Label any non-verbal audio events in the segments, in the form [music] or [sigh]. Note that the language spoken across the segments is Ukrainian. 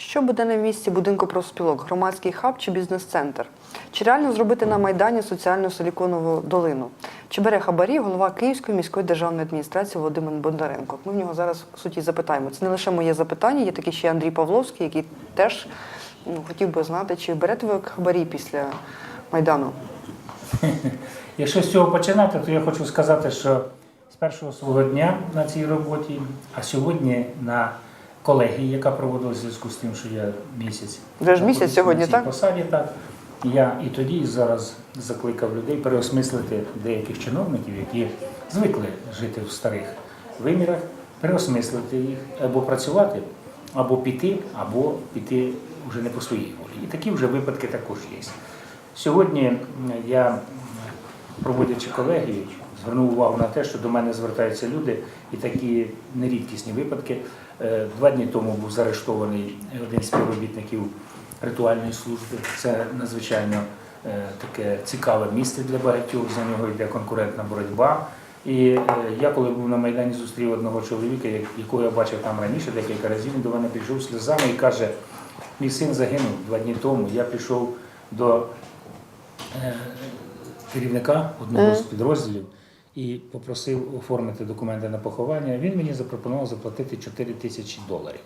Що буде на місці будинку профспілок? Громадський хаб чи бізнес-центр? Чи реально зробити на Майдані соціальну силіконову долину? Чи бере хабарі голова Київської міської державної адміністрації Володимир Бондаренко? Ми в нього зараз в суті запитаємо. Це не лише моє запитання, є такий ще Андрій Павловський, який теж ну, хотів би знати, чи берете ви хабарі після Майдану? [laughs] Якщо з цього починати, то я хочу сказати, що з першого свого дня на цій роботі, а сьогодні на колегії, яка проводилася в зв'язку з тим, що я місяць Вже ж місяць сьогодні, так? посаді, так. Я і тоді, і зараз закликав людей переосмислити деяких чиновників, які звикли жити в старих вимірах, переосмислити їх або працювати, або піти, або піти вже не по своїй волі. І такі вже випадки також є. Сьогодні я, проводячи колегію, звернув увагу на те, що до мене звертаються люди, і такі нерідкісні випадки. Е, Два дні тому був заарештований один з співробітників ритуальної служби. Це надзвичайно е, таке цікаве місце для багатьох. За нього йде конкурентна боротьба. І е, я, коли був на Майдані, зустрів одного чоловіка, якого я бачив там раніше, декілька разів, він до мене прийшов сльозами і каже: мій син загинув два дні тому. Я пішов до керівника одного з підрозділів і попросив оформити документи на поховання. Він мені запропонував заплатити 4 тисячі доларів.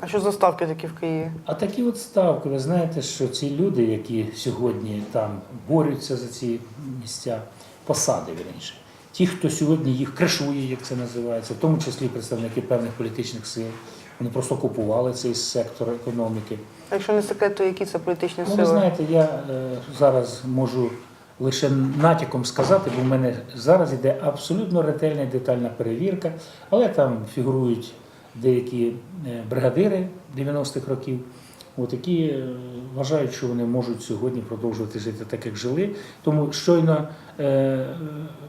А що за ставки такі в Києві? А такі от ставки, ви знаєте, що ці люди, які сьогодні там борються за ці місця, посади вірніше, ті, хто сьогодні їх кришує, як це називається, в тому числі представники певних політичних сил, вони просто купували цей сектор економіки. А якщо не секрет, то які це політичні Ну, ви знаєте, я е, зараз можу лише натяком сказати, бо в мене зараз йде абсолютно ретельна і детальна перевірка, але там фігурують деякі е, бригадири 90-х років, от, які е, вважають, що вони можуть сьогодні продовжувати жити так, як жили. Тому щойно е, е,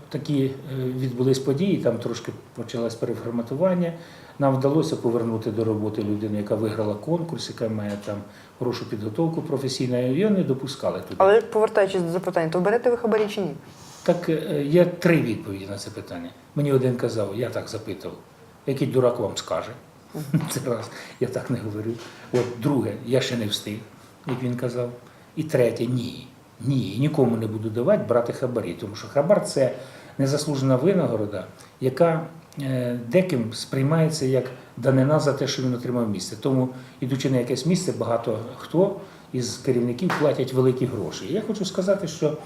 такі е, відбулись події, там трошки почалось переформатування. Нам вдалося повернути до роботи людину, яка виграла конкурс, яка має там хорошу підготовку професійну, і її не допускали туди. Але повертаючись до запитання, то берете ви хабарі чи ні? Так є три відповіді на це питання. Мені один казав, я так запитував, який дурак вам скаже. [laughs] Це раз, я так не говорю. От друге, я ще не встиг, як він казав. І третє, ні. Ні, нікому не буду давати брати хабарі, тому що хабар це незаслужена винагорода, яка е, деким сприймається як данина за те, що він отримав місце. Тому, ідучи на якесь місце, багато хто із керівників платять великі гроші. Я хочу сказати, що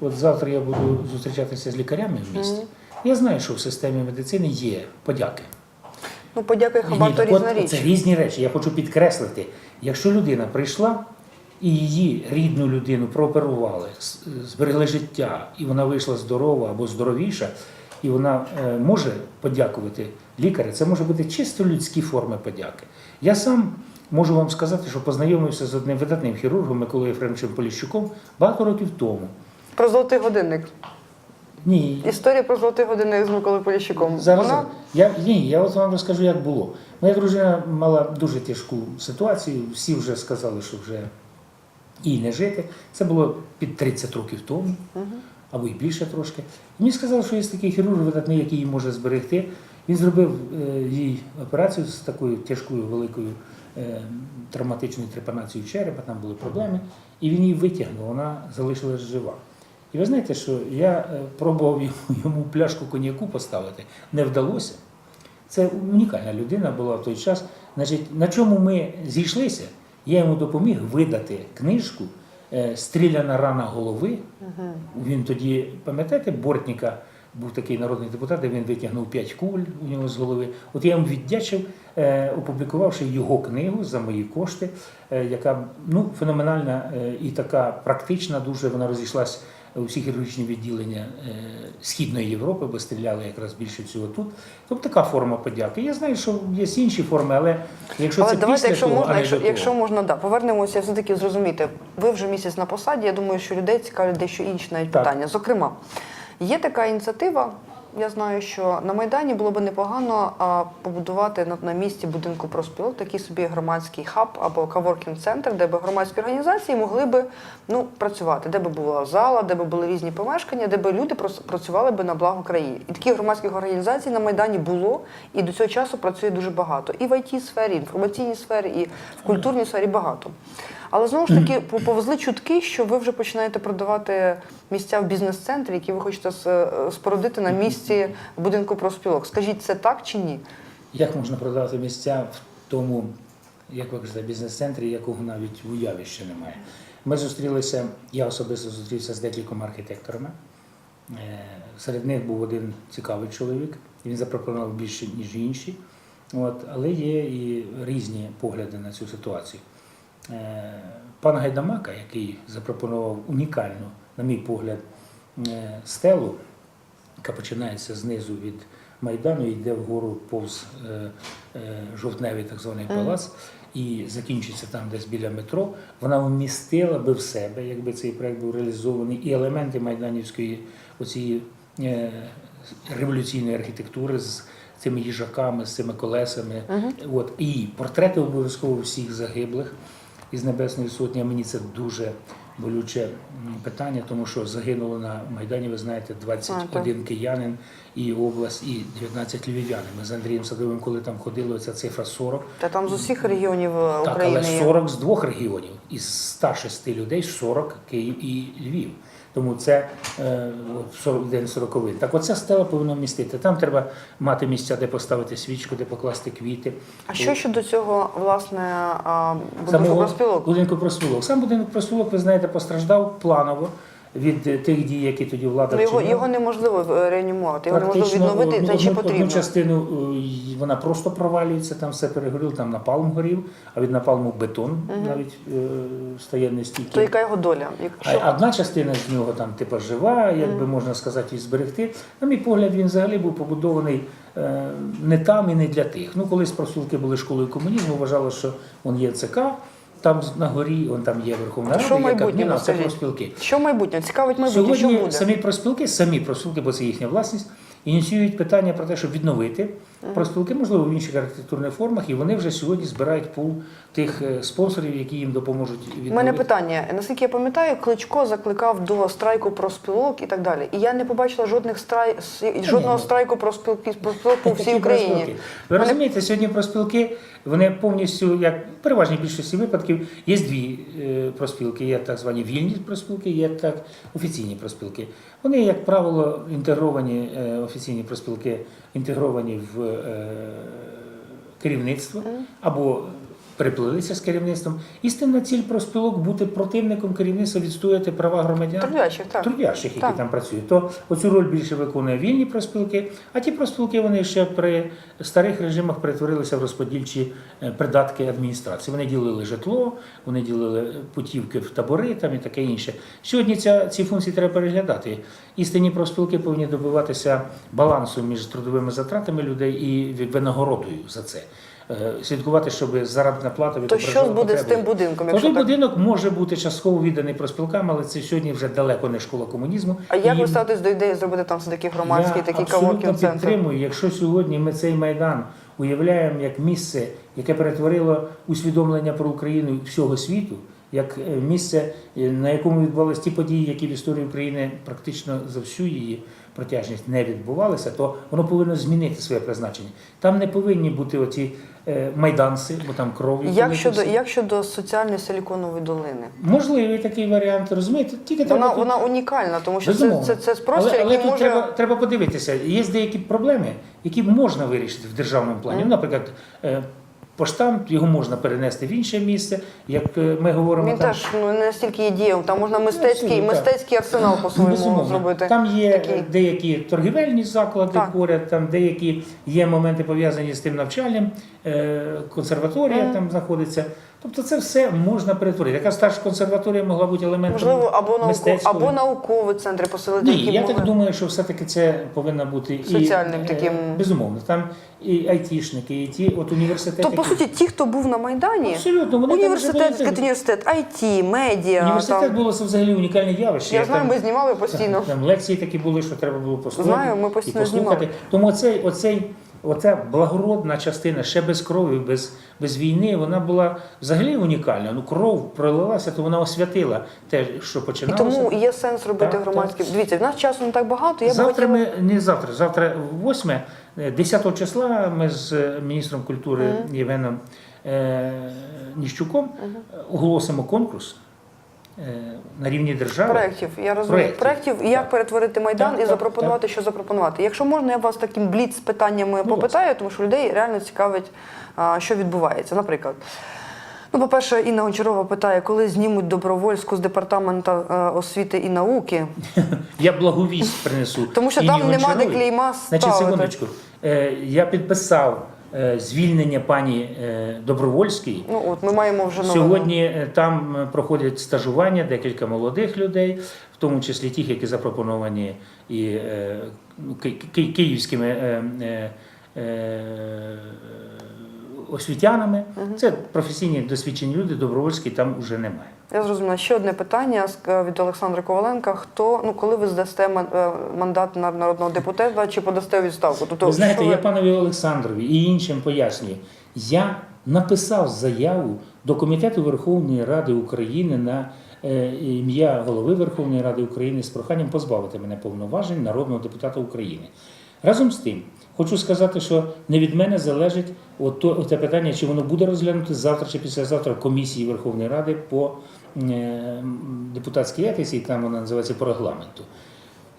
от завтра я буду зустрічатися з лікарями в місті. Я знаю, що в системі медицини є подяки. Ну, подякуй хабар, то різна річ. Це різні речі. Я хочу підкреслити, якщо людина прийшла і її рідну людину прооперували, зберегли життя, і вона вийшла здорова або здоровіша, і вона е, може подякувати лікарю, це може бути чисто людські форми подяки. Я сам можу вам сказати, що познайомився з одним видатним хірургом Миколою Єфремовичем Поліщуком багато років тому. Про золотий годинник. Ні, Історія про золотий годинник з Миколою Поліщуком. Зараз Вона я ні, я от вам розкажу, як було. Моя дружина мала дуже тяжку ситуацію. Всі вже сказали, що вже їй не жити. Це було під 30 років тому, або й більше трошки. І мені сказали, що є такий хірург видатний, який її може зберегти. Він зробив е, їй операцію з такою тяжкою великою е, травматичною трепанацією черепа, там були проблеми, і він її витягнув, вона залишилась жива. І ви знаєте, що я е, пробував [laughs] йому- пляшку коньяку поставити, не вдалося. Це унікальна людина була в той час. Значить, на чому ми зійшлися, я йому допоміг видати книжку е, Стріляна рана голови. Він тоді, пам'ятаєте, Бортніка був такий народний депутат, де він витягнув п'ять куль у нього з голови. От я йому віддячив, опублікувавши його книгу за мої кошти, е, яка ну, феноменальна е, і така практична, дуже вона розійшлась у всі хірургічні відділення е, Східної Європи, бо стріляли якраз більше всього тут. Тобто така форма подяки. Я знаю, що є інші форми, але якщо Але це давайте, після якщо того, можна, а не якщо, якщо можна, да, повернемося все-таки зрозуміти. Ви вже місяць на посаді. Я думаю, що людей цікавлять дещо інші навіть Так. питання. Зокрема, є така ініціатива я знаю, що на Майдані було б непогано побудувати на, на місці будинку профспілок такий собі громадський хаб або каворкінг-центр, де б громадські організації могли би ну, працювати, де б була зала, де б були різні помешкання, де б люди працювали би на благо країни. І таких громадських організацій на Майдані було, і до цього часу працює дуже багато. І в it сфері, і в інформаційній сфері, і в культурній сфері багато. Але знову ж таки повезли чутки, що ви вже починаєте продавати місця в бізнес-центрі, які ви хочете е, спорудити на місці будинку профспілок. Скажіть, це так чи ні? Як можна продати місця в тому, як ви кажете, бізнес-центрі, якого навіть в уяві ще немає? Ми зустрілися, я особисто зустрівся з декількома архітекторами. Е, Серед них був один цікавий чоловік, він запропонував більше, ніж інші. От, але є і різні погляди на цю ситуацію. Е, Пан Гайдамака, який запропонував унікальну, на мій погляд, е, стелу, яка починається знизу від Майдану і йде вгору повз е, жовтневий так званий палац і закінчиться там десь біля метро, вона вмістила би в себе, якби цей проект був реалізований, і елементи майданівської оцієї революційної архітектури з цими їжаками, з цими колесами. От, і портрети обов'язково всіх загиблих із Небесної Сотні. Мені це дуже болюче питання, тому що загинуло на Майдані, ви знаєте, 21 киянин і область, і 19 львів'ян. Ми з Андрієм Садовим, коли там ходили, ця цифра 40. Та там з усіх регіонів України. Так, але 40 з двох регіонів. Із 106 людей 40 Київ і Львів. Тому це е, от 40 день 40 Так оця стела повинна вмістити. Там треба мати місця, де поставити свічку, де покласти квіти. А що щодо цього, власне, будинку Самого профспілок? будинку проспілок. Сам будинок проспілок, ви знаєте, постраждав планово від тих дій, які тоді влада Ну, його, його неможливо е, реанімувати, його неможливо відновити, одну- це ще потрібно. Одну частину е, вона просто провалюється, там все перегоріло, там напалм горів, а від напалму бетон навіть е, стає нестійким. То яка його доля? А одна частина з нього там типу жива, як би можна сказати, і зберегти. На мій погляд, він взагалі був побудований е, не там і не для тих. Ну, колись профспілки були школою комунізму, вважали, що він є ЦК, там на горі, он там є Верховна Що є майбутньому, Кабмін, а це профспілки. Що майбутнє? Цікавить майбутнє, що Сьогодні буде? самі профспілки, самі профспілки, бо це їхня власність, ініціюють питання про те, щоб відновити профспілки, можливо, в інших архітектурних формах, і вони вже сьогодні збирають пул тих е, спонсорів, які їм допоможуть відновити. У мене питання. Наскільки я пам'ятаю, Кличко закликав до страйку профспілок і так далі. І я не побачила жодних страй... жодного ну. страйку профспілки профспілок по всій Україні. профспілки. Ви розумієте, сьогодні профспілки, вони повністю, як в переважній більшості випадків, є дві проспілки. Є так звані вільні проспілки, є так офіційні проспілки. Вони, як правило, інтегровані, е, офіційні проспілки інтегровані в е, керівництво або переплилися з керівництвом. Істинна ціль профспілок бути противником керівництва, відстояти права громадян. Трудячих, так. трудящих, які Так. там працюють, то оцю роль більше виконує вільні профспілки, а ті профспілки вони ще при старих режимах перетворилися в розподільчі е, придатки адміністрації. Вони ділили житло, вони ділили путівки в табори там і таке інше. Сьогодні ця, ці функції треба переглядати. Істинні профспілки повинні добиватися балансу між трудовими затратами людей і винагородою за це. Е, Слідкувати, щоб заробітна плата То що буде з тим будинком? Якщо Той так... будинок може бути частково відданий проспілкам, але це сьогодні вже далеко не школа комунізму. А як ви ставитесь до ідеї зробити там все громадські я такі абсолютно Я підтримую. Якщо сьогодні ми цей майдан уявляємо як місце, яке перетворило усвідомлення про Україну всього світу, як е, місце, е, на якому відбувалися ті події, які в історії України практично за всю її протяжність не відбувалися, то воно повинно змінити своє призначення. Там не повинні бути оці е, майданці, бо там кров. Як щодо, як щодо соціальної силіконової долини? Можливий такий варіант, розумієте? Тільки треба Вона, тут- вона унікальна, тому що це, Безумовно. це, це простір, але, але тут може. треба, треба подивитися. Є деякі проблеми, які можна вирішити в державному плані. Ну, Наприклад, поштамп його можна перенести в інше місце. Як е, ми говоримо, Він там, теж ну, не настільки є дієм, там можна мистецький, абсолютно, так. мистецький арсенал по-своєму зробити. Там є Такий. деякі торгівельні заклади Так. поряд, там деякі є моменти пов'язані з тим навчальним, е, консерваторія mm. там знаходиться. Тобто це все можна перетворити. Яка старша консерваторія могла бути елементом Можливо, або мистецького? або наукові центри посилити, Ні, я могли- так думаю, що все-таки це повинна бути і Соціальним е, таким. безумовно. Там і айтішники, і ті от університети. То, по суті, ті, хто був на Майдані, абсолютно вони університет, були- університет, IT, медіа, Університет там, було це взагалі унікальне явище. я знаю, там- ми знімали постійно. Там лекції такі були, що треба було послухати. Знаю, ми постійно і послухати. знімали. Тому оцей, оцей, оця благородна частина, ще без крові, без, без війни, вона була взагалі унікальна. Ну, кров пролилася, то вона освятила те, що І тому є сенс робити Так, громадські. Дивіться, в нас часу не так багато. Я завтра хотіла... ми не завтра, завтра 8, 10 числа ми з е, міністром культури Євгеном е, Ніщуком оголосимо конкурс е, на рівні держави. Проєктів, я розумію. Проєктів, Проєктів, і як так. перетворити Майдан Так, і так, запропонувати, що запропонувати. Якщо можна, я вас таким бліц питаннями Ну, попитаю, тому що людей реально цікавить, що відбувається. Наприклад, ну, по-перше, Інна Гончарова питає, коли знімуть добровольську з департаменту е, освіти і науки. [laughs] Я благовість принесу. Тому що Інні там нема де клейма Значить, секундочку. Е, Я підписав е, звільнення пані добровольській, Добровольської. Ну от ми маємо вже новину. Сьогодні е, там е, проходять стажування декілька молодих людей, в тому числі тих, які запропоновані і е, ну, ки- ки- київськими е, е, е, освітянами. Це професійні досвідчені люди, добровольські там вже немає. Я зрозуміла. Ще одне питання від Олександра Коваленка. Хто, ну коли ви здасте е, мандат на народного депутата чи подасте відставку? Тобто, Ви знаєте, що я панові Олександрові і іншим пояснюю. Я написав заяву до Комітету Верховної Ради України на е, ім'я голови Верховної Ради України з проханням позбавити мене повноважень народного депутата України. Разом з тим, хочу сказати, що не від мене залежить от те питання, чи воно буде розглянуто завтра чи післязавтра комісії Верховної Ради по е, депутатській етиці, там вона називається по регламенту.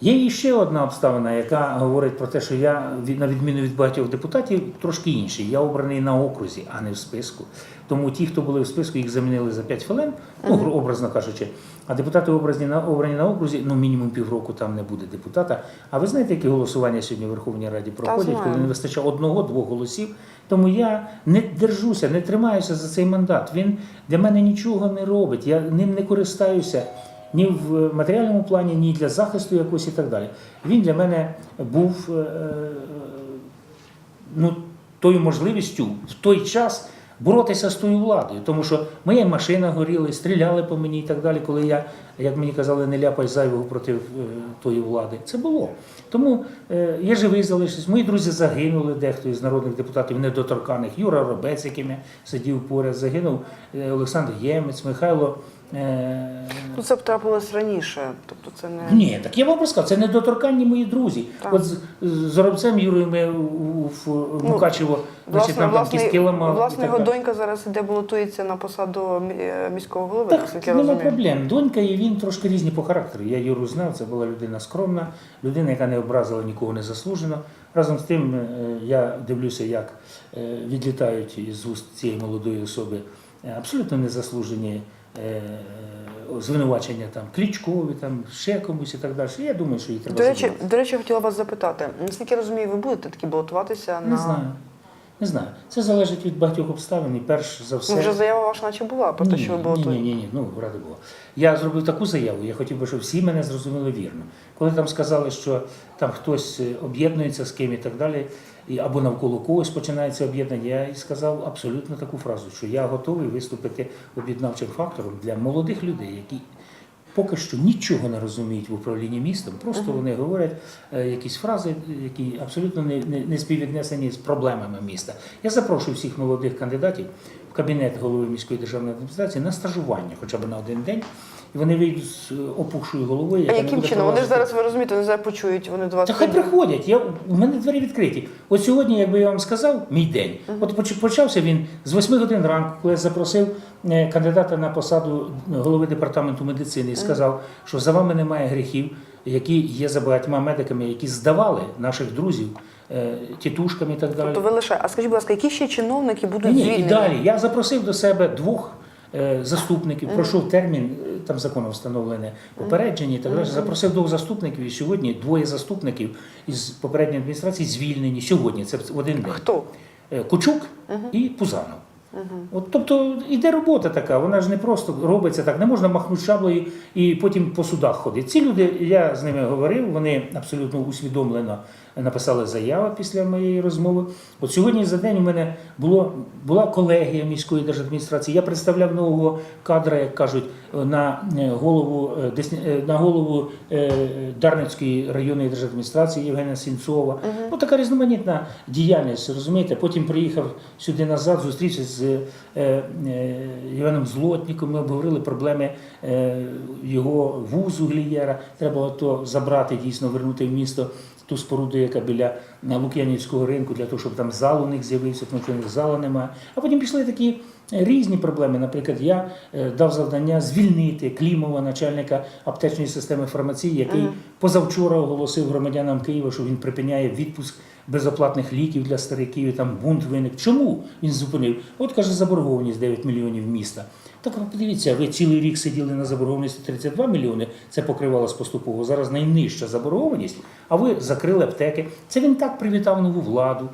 Є ще одна обставина, яка говорить про те, що я на відміну від багатьох депутатів трошки інший. Я обраний на окрузі, а не в списку. Тому ті, хто були в списку, їх замінили за 5 хвилин, ну гру- образно кажучи. А депутати обрані на обрані на окрузі, ну мінімум півроку там не буде депутата. А ви знаєте, які голосування сьогодні в Верховній Раді проходять, коли не вистачає одного-двох голосів. Тому я не держуся, не тримаюся за цей мандат. Він для мене нічого не робить. Я ним не користаюся ні в матеріальному плані, ні для захисту якогось і так далі. Він для мене був е, е, ну, тою можливістю в той час боротися з тою владою. Тому що моя машина горіла, стріляли по мені і так далі, коли я, як мені казали, не ляпай зайвого проти е, тої влади. Це було. Тому е, я живий залишився. Мої друзі загинули, дехто із народних депутатів недоторканих. Юра Робець, яким я сидів поряд, загинув е, Олександр Ємець, Михайло. Е, Ну, це б трапилось раніше. Тобто це не ні, так я вам розказав, це недоторканні мої друзі. Так. От з, з Горобцем Юрою ми у- в Мукачево, значить, Власне, там власне, кістки ламав. власне його далі. донька зараз іде балотується на посаду е, міського голови, Так, наскільки я нема розумію. проблем. Донька і він трошки різні по характеру. Я Юру знав, це була людина скромна, людина, яка не образила нікого незаслужено. Разом з тим, е, я дивлюся, як е, відлітають із уст цієї молодої особи е, абсолютно незаслужені е, звинувачення там Клічкові, там ще комусь і так далі. Я думаю, що її треба До речі, забрати. до речі, хотіла вас запитати. Наскільки я розумію, ви будете таки балотуватися Не знаю. Не знаю. Це залежить від багатьох обставин. І перш за все. Ну, вже заява ваша наче була про те, що ви ні, балотуєте. ні, ні, ну ради Бога. Я зробив таку заяву, я хотів би, щоб всі мене зрозуміли вірно. Коли там сказали, що там хтось е, об'єднується з ким і так далі, і або навколо когось починається об'єднання, я і сказав абсолютно таку фразу, що я готовий виступити об'єднавчим фактором для молодих людей, які. Поки що нічого не розуміють в управлінні містом, просто вони говорять е, якісь фрази, які абсолютно не, не, не співвіднесені з проблемами міста. Я запрошую всіх молодих кандидатів в кабінет голови міської державної адміністрації на стажування, хоча б на один день, і вони вийдуть з е, опухшою головою. А яким чином? Вони ж зараз, ви розумієте, не зараз почують, вони до вас Та хай приходять. Я, у мене двері відкриті. От сьогодні, якби я вам сказав, мій день. От почався він з 8 годин ранку, коли я запросив е, кандидата на посаду голови департаменту медицини і сказав, що за вами немає гріхів, які є за багатьма медиками, які здавали наших друзів е, тітушками і так далі. Тобто ви лише. А скажіть, будь ласка, які ще чиновники будуть Ні, звільнені? і далі я запросив до себе двох е, заступників, пройшов термін, е, там законом встановлене попередження і так далі. Запросив двох заступників, і сьогодні двоє заступників із попередньої адміністрації звільнені. Сьогодні це один день. Хто? Е, Кучук і Пузанов. От, тобто іде робота така, вона ж не просто робиться так, не можна махнути шаблею і потім по судах ходити. Ці люди, я з ними говорив, вони абсолютно усвідомлено написали заяву після моєї розмови. От сьогодні за день у мене було, була колегія міської держадміністрації. Я представляв нового кадра, як кажуть, на е, голову, е, е, на голову Дарницької районної держадміністрації Євгена Сінцова. Ну, така різноманітна діяльність, розумієте. Потім приїхав сюди назад, зустрівся з Євгеном Злотніком. Ми обговорили проблеми його вузу Глієра. Треба то забрати, дійсно вернути в місто ту споруду, яка біля на Лук'янівського ринку, для того, щоб там зал у них з'явився, тому що у них залу немає. А потім пішли такі різні проблеми. Наприклад, я е, дав завдання звільнити Клімова, начальника аптечної системи фармації, який позавчора оголосив громадянам Києва, що він припиняє відпуск безоплатних ліків для стариків. і Там бунт виник. Чому він зупинив? От каже, заборгованість 9 мільйонів міста. Так ви подивіться, ви цілий рік сиділи на заборгованості 32 мільйони, це покривалось поступово. Зараз найнижча заборгованість, а ви закрили аптеки. Це він так привітав нову владу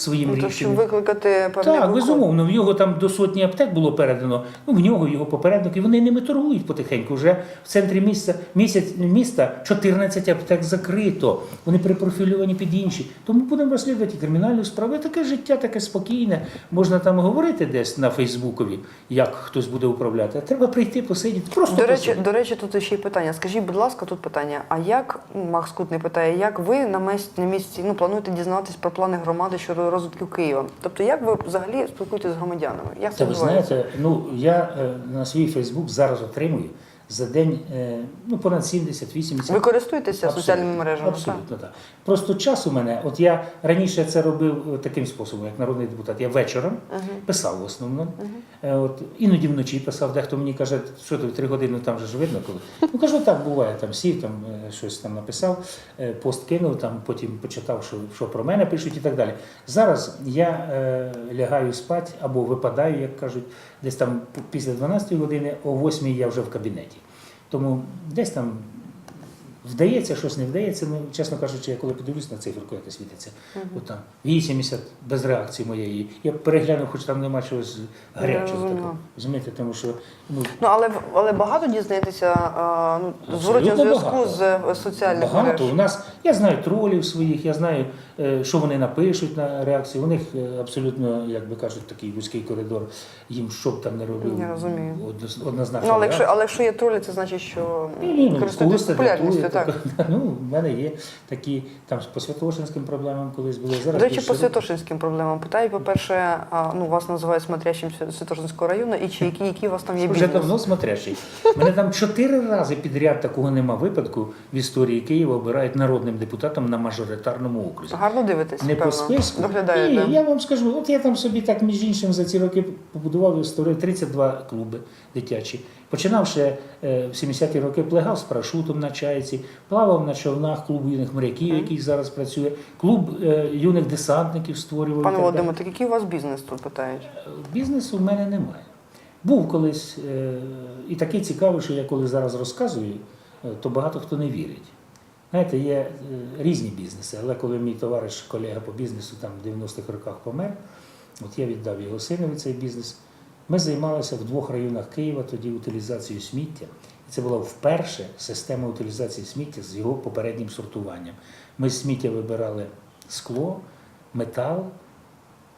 своїм Ну, то, щоб рішенням. викликати певний Так, виклик. безумовно, в його там до сотні аптек було передано. Ну, в нього його попередники, вони ними торгують потихеньку. Вже в центрі міста, місяць, міста 14 аптек закрито. Вони перепрофільовані під інші. Тому будемо розслідувати кримінальну справу. Таке життя, таке спокійне. Можна там говорити десь на Фейсбукові, як хтось буде управляти. А треба прийти, посидіти. Просто До речі, посидіти. до речі, тут ще й питання. Скажіть, будь ласка, тут питання. А як ну, Макс Кутний питає, як ви на місці, на місці ну, плануєте дізнатись про плани громади щодо розвитку Києва? Тобто, як ви взагалі спілкуєтесь з громадянами? Як це Та ви знаєте, ну я е, на свій Фейсбук зараз отримую за день е, ну, понад 70-80 Ви користуєтеся Абсолютно, соціальними мережами? Абсолютно так. Просто час у мене, от я раніше це робив е, таким способом, як народний депутат. Я вечором писав в основному. Е, От, іноді вночі писав, дехто мені каже, що ти три години там вже ж видно коли. Ну кажу, так буває, там сів, там щось там написав, пост кинув, там потім почитав, що, що про мене пишуть і так далі. Зараз я е, лягаю спати або випадаю, як кажуть, десь там після 12 години, о 8 я вже в кабінеті. Тому десь там Вдається, щось не вдається. Ну, чесно кажучи, я коли подивлюсь на циферку, яка світиться, от там 80 без реакції моєї. Я переглянув, хоч там нема чогось гарячого такого. Розумієте, тому що ну, Ну але але багато дізнаєтеся ну, зворотнього зв'язку багато. з е, соціальних багато. мереж. У нас я знаю тролів своїх, я знаю, що вони напишуть на реакцію. У них е, абсолютно, як би кажуть, такий вузький коридор. Їм що б там не робив, Я розумію. однозначно. Ну, але якщо, але якщо є тролі, це значить, що ну, користуєтесь популярністю. Так. [laughs] так. Ну, в мене є такі там по Святошинським проблемам колись були. Зараз До речі, по. Святошинським проблемам питаю. По-перше, ну вас називають смотрящим Святошинського району, і чи які, які у вас там є Вже бізнес? давно смотрящий. Мене там чотири рази підряд такого нема випадку в історії Києва обирають народним депутатом на мажоритарному окрузі. Гарно дивитесь, Не по списку. Доглядаєте. Ні, я вам скажу, от я там собі так між іншим за ці роки побудував і створив 32 клуби дитячі. Починав ще е, в 70-ті роки плегав з парашутом на чайці, плавав на човнах клуб юних моряків, який зараз працює, клуб е, юних десантників створював. Пане. Володимир, так який у вас бізнес тут питають? Бізнесу в мене немає. Був колись е, і такий цікавий, що я коли зараз розказую, е, то багато хто не вірить. Знаєте, є е, різні бізнеси, але коли мій товариш, колега по бізнесу там в 90-х роках помер, от я віддав його синові цей бізнес. Ми займалися в двох районах Києва тоді утилізацією сміття. І це була вперше система утилізації сміття з його попереднім сортуванням. Ми з сміття вибирали скло, метал,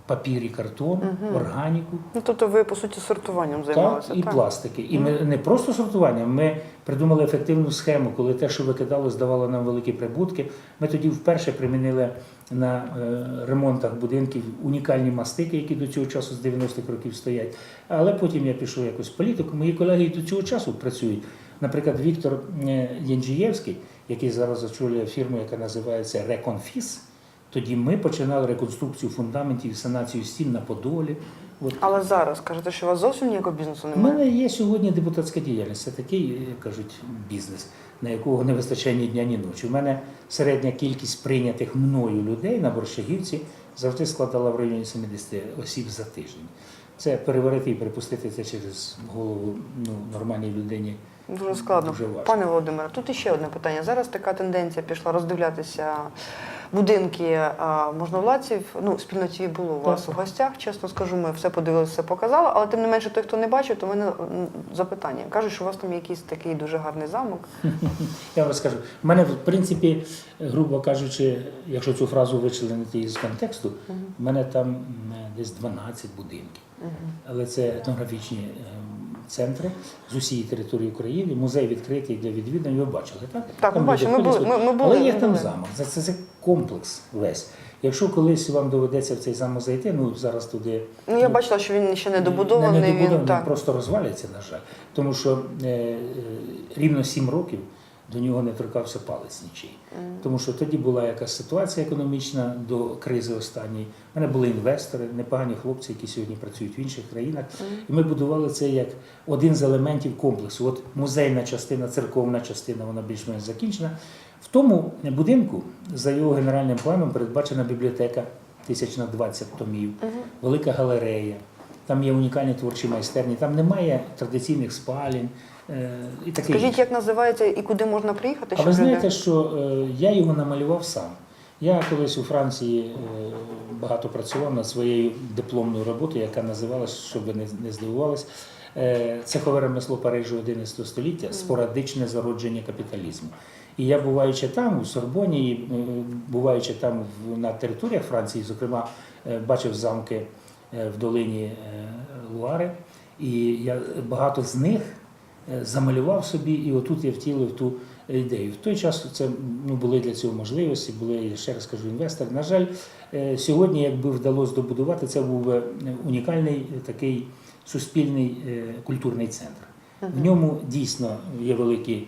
папір і картон, органіку. Ну тобто ви по суті сортуванням Так, займалися, і пластики. І ми не просто сортуванням, ми придумали ефективну схему, коли те, що викидало, здавало нам великі прибутки. Ми тоді вперше примінили на е, ремонтах будинків унікальні мастики, які до цього часу з 90-х років стоять. Але потім я пішов якось в політику. Мої колеги і до цього часу працюють. Наприклад, Віктор е, Янджієвський, який зараз очолює фірму, яка називається Реконфіс. Тоді ми починали реконструкцію фундаментів і санацію стін на Подолі. От Але зараз кажете, що у вас зовсім ніякого бізнесу у немає. мене є сьогодні депутатська діяльність. Це такий, як кажуть, бізнес, на якого не вистачає ні дня, ні ночі. У мене середня кількість прийнятих мною людей на Борщагівці завжди складала в районі 70 осіб за тиждень. Це переварити і перепустити це через голову ну, нормальній людині. Дуже складно. Дуже важко. Пане Володимире, тут іще одне питання. Зараз така тенденція пішла роздивлятися будинки можновладців. Ну, спільно ТВ було у вас у гостях. Чесно скажу, ми все подивилися, все показали. Але тим не менше, той, хто не бачив, то в мене запитання. Кажуть, що у вас там якийсь такий дуже гарний замок. [laughs] Я вам розкажу. У мене, в принципі, грубо кажучи, якщо цю фразу вичленити із контексту, в мене там десь 12 будинків. Але це етнографічні ем, центри з усієї території України. Музей відкритий для відвідань. Ви бачили, так? Так, ми бачили, ми були- ми- ми були, Але є там замок. Це, це, це комплекс весь. Якщо колись вам доведеться в цей замок зайти, ну зараз туди Ну, я бачила, що він ще не добудований. не, не добудований, він, так. просто розвалюється, на жаль. Тому що е, е, рівно 7 років до нього не торкався палець нічий. Тому що тоді була якась ситуація економічна до кризи останньої. У мене були інвестори, непогані хлопці, які сьогодні працюють в інших країнах. І ми будували це як один з елементів комплексу. От музейна частина, церковна частина, вона більш-менш закінчена. Тому будинку за його генеральним планом передбачена бібліотека тисяч на 20 томів, велика галерея. Там є унікальні творчі майстерні, там немає традиційних спалень е, і таке. Скажіть, як називається і куди можна приїхати? А ви знаєте, що е, я його намалював сам. Я колись у Франції е, багато працював над своєю дипломною роботою, яка називалась, щоб ви не, здивувались, цехове ремесло Парижу 11 століття, спорадичне зародження капіталізму. І я, буваючи там, у Сорбоні, і, е, буваючи там на територіях Франції, зокрема, е, бачив замки е, в долині Луари, і я багато з них замалював собі, і отут я втілив ту ідею. В той час це ну, були для цього можливості, були, я ще раз кажу, інвестори. На жаль, сьогодні, якби вдалося добудувати, це був би унікальний такий суспільний культурний центр. В ньому дійсно є великі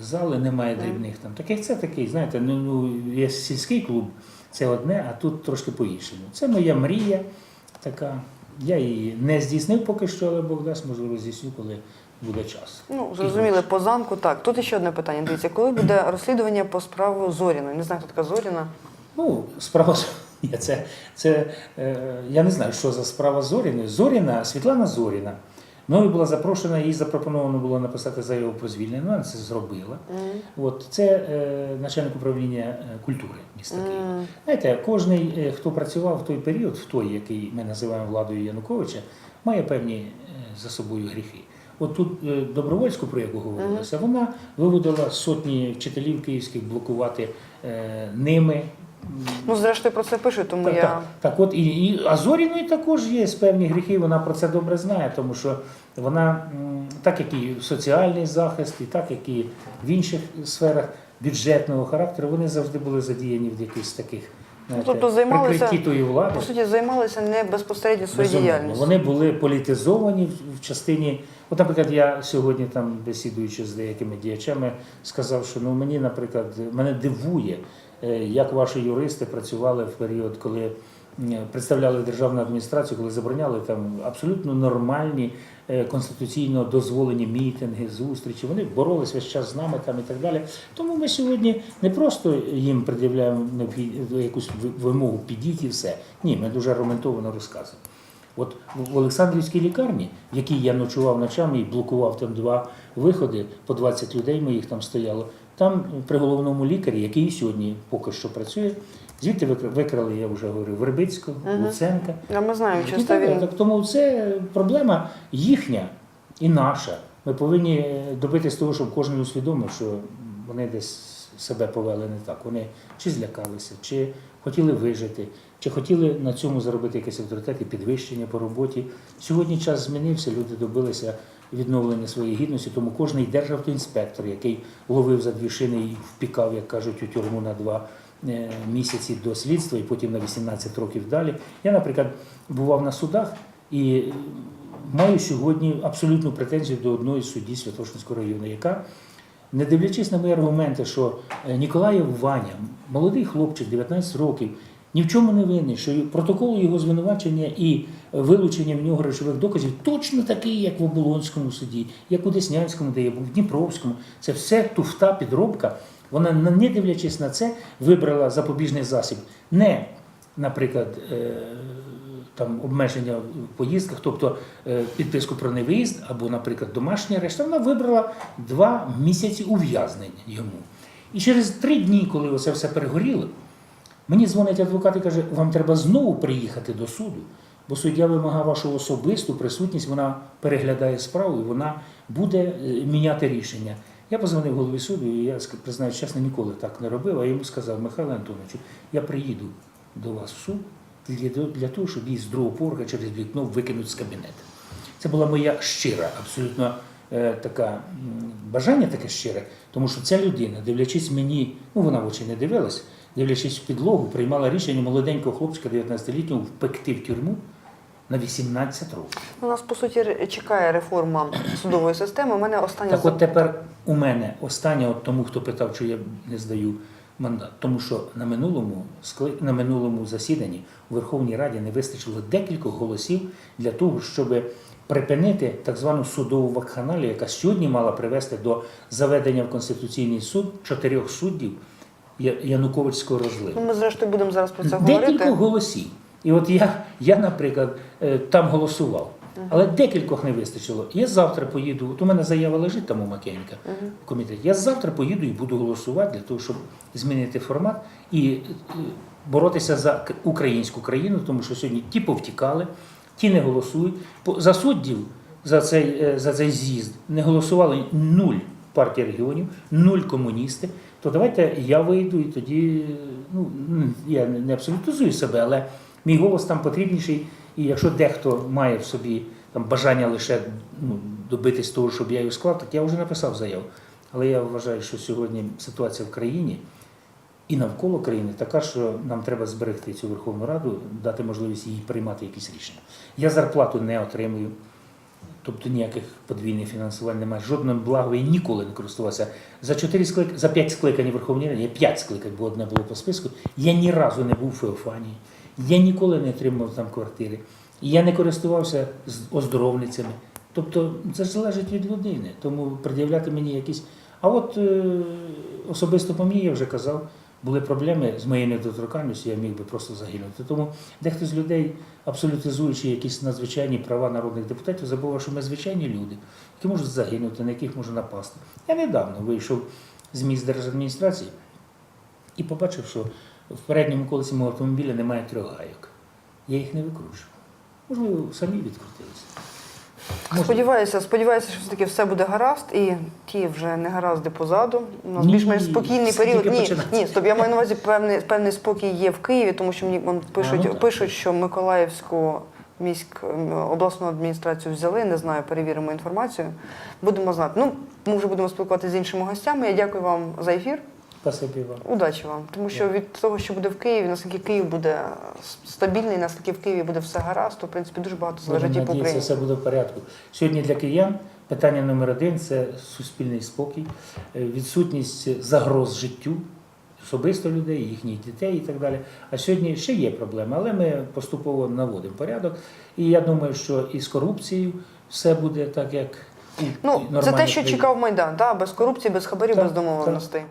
зали, немає дрібних там. Таких це такий, знаєте, ну, ну є сільський клуб, це одне, а тут трошки по-іншому. Це моя мрія така. Я її не здійснив поки що, але Бог дасть, можливо, здійсню, коли буде час. Ну, зрозуміли, по замку так. Тут ще одне питання. Дивіться, коли буде розслідування по справу Зоріної? Не знаю, хто така Зоріна. Ну, справа Зоріна, [laughs] це, це е, я не знаю, що за справа Зоріної. Зоріна, Світлана Зоріна. Мною була запрошена, їй запропоновано було написати заяву про звільнення. Вона це зробила. От це е, начальник управління е, культури міста Києва. Знаєте, е, хто працював в той період, в той, який ми називаємо владою Януковича, має певні е, за собою гріхи. От тут е, Добровольську, про яку говорилося, вона виводила сотні вчителів київських блокувати е, ними. Ну, зрештою, про це пишуть, тому Так, я. так, так, от і, і а Зоріної також є певні гріхи, вона про це добре знає, тому що вона, так як і соціальний захист, і так як і в інших сферах бюджетного характеру, вони завжди були задіяні в якихось таких знаєте, тобто займалися- тої влади. По суті, займалися не безпосередньо своєю діяльністю. Вони були політизовані в- в частині. От, наприклад, я сьогодні там, бесідуючи з деякими діячами, сказав, що ну мені, наприклад, мене дивує, як ваші юристи працювали в період, коли представляли державну адміністрацію, коли забороняли там абсолютно нормальні е, конституційно дозволені мітинги, зустрічі. Вони боролись весь час з нами там і так далі. Тому ми сьогодні не просто їм пред'являємо якусь вимогу підіть і все. Ні, ми дуже аргументовано розказуємо. От в Олександрівській лікарні, в якій я ночував ночами і блокував там два виходи, по 20 людей моїх там стояло. Там при головному лікарі, який сьогодні поки що працює, звідти викра- викрали, я вже говорив, Вербицького, Луценка. А ми знаємо, І так, він так, тому це проблема їхня і наша. Ми повинні добитися того, щоб кожен усвідомив, що вони десь себе повели не так. Вони чи злякалися, чи хотіли вижити, чи хотіли на цьому заробити якийсь авторитет і підвищення по роботі. Сьогодні час змінився, люди добилися відновлення своєї гідності, тому кожний державтоінспектор, який ловив за дві шини і впікав, як кажуть, у тюрму на два е, місяці до слідства і потім на 18 років далі. Я, наприклад, бував на судах і маю сьогодні абсолютну претензію до одної судді Святошинського району, яка, не дивлячись на мої аргументи, що е, Ніколаєв Ваня, молодий хлопчик, 19 років, ні в чому не винний, що протокол його звинувачення і вилучення в нього речових доказів точно такий, як в Оболонському суді, як у Деснянському, де я був, в Дніпровському. Це все туфта підробка. Вона, не дивлячись на це, вибрала запобіжний засіб. Не, наприклад, е, там обмеження в поїздках, тобто е, підписку про невиїзд або, наприклад, домашній арешт, вона вибрала два місяці ув'язнення йому. І через три дні, коли це все перегоріло, Мені дзвонить адвокат і каже, вам треба знову приїхати до суду, бо суддя вимагає вашу особисту присутність, вона переглядає справу і вона буде е, міняти рішення. Я позвонив голові суду, і я признаюсь чесно, ніколи так не робив, а йому сказав, Михайло Антоновичу, я приїду до вас в суд для, того, щоб її з другого поверха через вікно викинуть з кабінету. Це була моя щира, абсолютно е, така бажання таке щире, тому що ця людина, дивлячись мені, ну вона в очі не дивилась, дивлячись в підлогу, приймала рішення молоденького хлопчика 19-літнього впекти в тюрму на 18 років. У нас по суті чекає реформа судової системи. У мене останнє Так от тепер у мене останнє, от тому, хто питав, чи я не здаю мандат, тому що на минулому на минулому засіданні у Верховній Раді не вистачило декількох голосів для того, щоб припинити так звану судову вакханалію, яка сьогодні мала привести до заведення в Конституційний суд чотирьох суддів Януковицького розливу. Ну, ми зрештою будемо зараз про це Декілька голосів. І от я, я, наприклад, е, там голосував, але декількох не вистачило. Я завтра поїду. От у мене заява лежить там у Макенка в комітеті. Я завтра поїду і буду голосувати для того, щоб змінити формат і е, боротися за українську країну, тому що сьогодні ті повтікали, ті не голосують. За суддів за цей, е, за цей з'їзд не голосували нуль партії регіонів, нуль комуністи. То давайте я вийду і тоді, ну я не абсолютизую себе, але мій голос там потрібніший. І якщо дехто має в собі там бажання лише ну, добитись того, щоб я його склав, так я вже написав заяву. Але я вважаю, що сьогодні ситуація в країні і навколо країни така, що нам треба зберегти цю Верховну Раду, дати можливість їй приймати якісь рішення. Я зарплату не отримую. Тобто ніяких подвійних фінансувань немає. Жодним благом я ніколи не користувався. За 4 склик... за 5 скликань Верховної Ради, я 5 скликань, бо одне було по списку. Я ні разу не був в Феофанії. Я ніколи не отримав там квартири. Я не користувався з оздоровницями. Тобто це ж залежить від людини. Тому пред'являти мені якісь. А от е, особисто по мені я вже казав, були проблеми з моєю недоторканністю, я міг би просто загинути. Тому дехто з людей, абсолютизуючи якісь надзвичайні права народних депутатів, забував, що ми звичайні люди, які можуть загинути, на яких можна напасти. Я недавно вийшов з місць держадміністрації і побачив, що в передньому колесі мого автомобіля немає трьох гайок. Я їх не викручував. Можливо, самі відкрутилися. Сподіваюся, сподіваюся, що все-таки все буде гаразд, і ті вже не гаразди позаду. У нас більш-менш спокійний період. Ні, ні, стоп, я маю на увазі певний, певний спокій є в Києві, тому що мені вон, пишуть, ну пишуть, що Миколаївську міськ обласну адміністрацію взяли. Не знаю, перевіримо інформацію. Будемо знати. Ну, ми вже будемо спілкуватися з іншими гостями. Я дякую вам за ефір. Спасибі вам. Удачі вам. Тому що від того, що буде в Києві, наскільки Київ буде стабільний, наскільки в Києві буде все гаразд, то в принципі дуже багато залежить і по Україні. все буде в порядку. Сьогодні для киян питання номер один це суспільний спокій, е, відсутність загроз життю особисто людей, їхніх дітей і так далі. А сьогодні ще є проблеми, але ми поступово наводимо порядок. І я думаю, що і з корупцією все буде так, як і Ну, це те, що чекав Майдан, да? без корупції, без хабарів, Так, без домовленостей.